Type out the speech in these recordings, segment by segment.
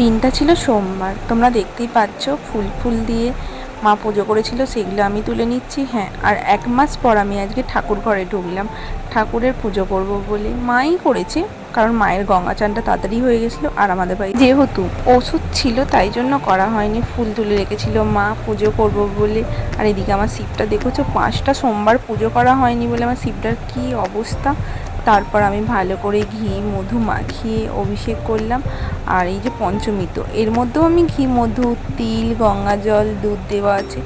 দিনটা ছিল সোমবার। তোমরা দেখতেই পাচ্ছ, ফুল ফুল দিয়ে মা পুজো করেছিল, সেগুলো আমি তুলে নিচ্ছি হ্যাঁ। আর এক মাস পর আমি আজকে ঠাকুর ঘরে ঢুকলাম। ঠাকুরের পুজো করব বলে মাই করেছে, কারণ মায়ের গঙ্গা চানটা তাড়াতাড়ি হয়ে গেছিল আর আমাদের বাড়ি যেহেতু ওষুধ ছিল, তাই জন্য করা হয়নি। ফুল তুলে রেখেছিল মা পুজো করব বলে। আর এদিকে আমার শিবটা দেখেছ, পাঁচটা সোমবার পুজো করা হয়নি বলে আমার শিবটার কী অবস্থা। তারপর আমি ভালো করে ঘি, মধু মাখিয়ে অভিষেক করলাম। আর এই যে পঞ্চমী তো, এর মধ্যেও আমি ঘি, মধু, তিল, গঙ্গা জল, দুধ দেওয়া আছে।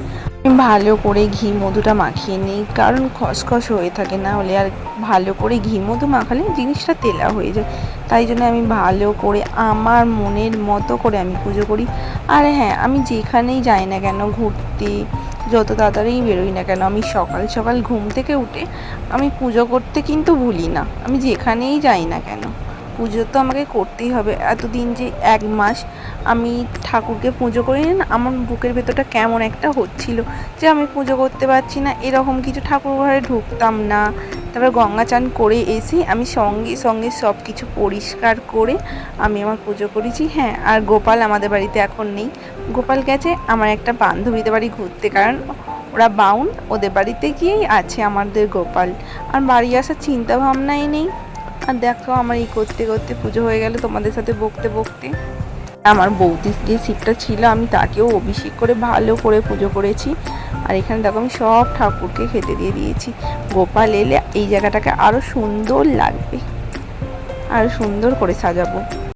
আমি ভালো করে ঘি, মধুটা মাখিয়ে নিই, কারণ খসখস হয়ে থাকে, না হলে আর ভালো করে ঘি, মধু মাখালে জিনিসটা তেলা হয়ে যায়। তাই জন্য আমি ভালো করে, আমার মনের মতো করে আমি পুজো করি। আর হ্যাঁ আমি যেখানেই যাই না কেন, ঘুরতে যত তাড়াতাড়ি বেরোই না কেন, আমি সকাল সকাল ঘুম থেকে উঠে আমি পুজো করতে কিন্তু ভুলি না। আমি যেখানেই যাই না কেন, পুজো তো আমাকে করতেই হবে। এতদিন যে এক মাস আমি ঠাকুরকে পুজো করি না আমার বুকের ভেতরটা কেমন একটা হচ্ছিল যে আমি পুজো করতে পারছি না। এরকম কিছু ঠাকুর ঘরে ঢুকতাম না। তারপর গঙ্গা চান করে এসে আমি সঙ্গে সঙ্গে সব কিছু পরিষ্কার করে আমি আমার পুজো করেছি। হ্যাঁ আর গোপাল আমাদের বাড়িতে এখন নেই। গোপাল গেছে, আমার একটা বান্ধবীদের বাড়ি ঘুরতে, কারণ ওরা বাউন ওদের বাড়িতে গিয়েই আছে আমাদের গোপাল। আর বাড়ি আসার চিন্তা ভাবনাই নেই। আর দেখো আমার এই করতে করতে পুজো হয়ে গেল তোমাদের সাথে বকতে বকতে। আমার বৌদির যে শিবটা ছিল, আমি তাকেও অভিষেক করে ভালো করে পুজো করেছি। আর এখানে দেখো আমি সব ঠাকুরকে খেতে দিয়ে দিয়েছি। গোপাল এলে এই জায়গাটাকে আরও সুন্দর লাগবে। আর সুন্দর করে সাজাবো।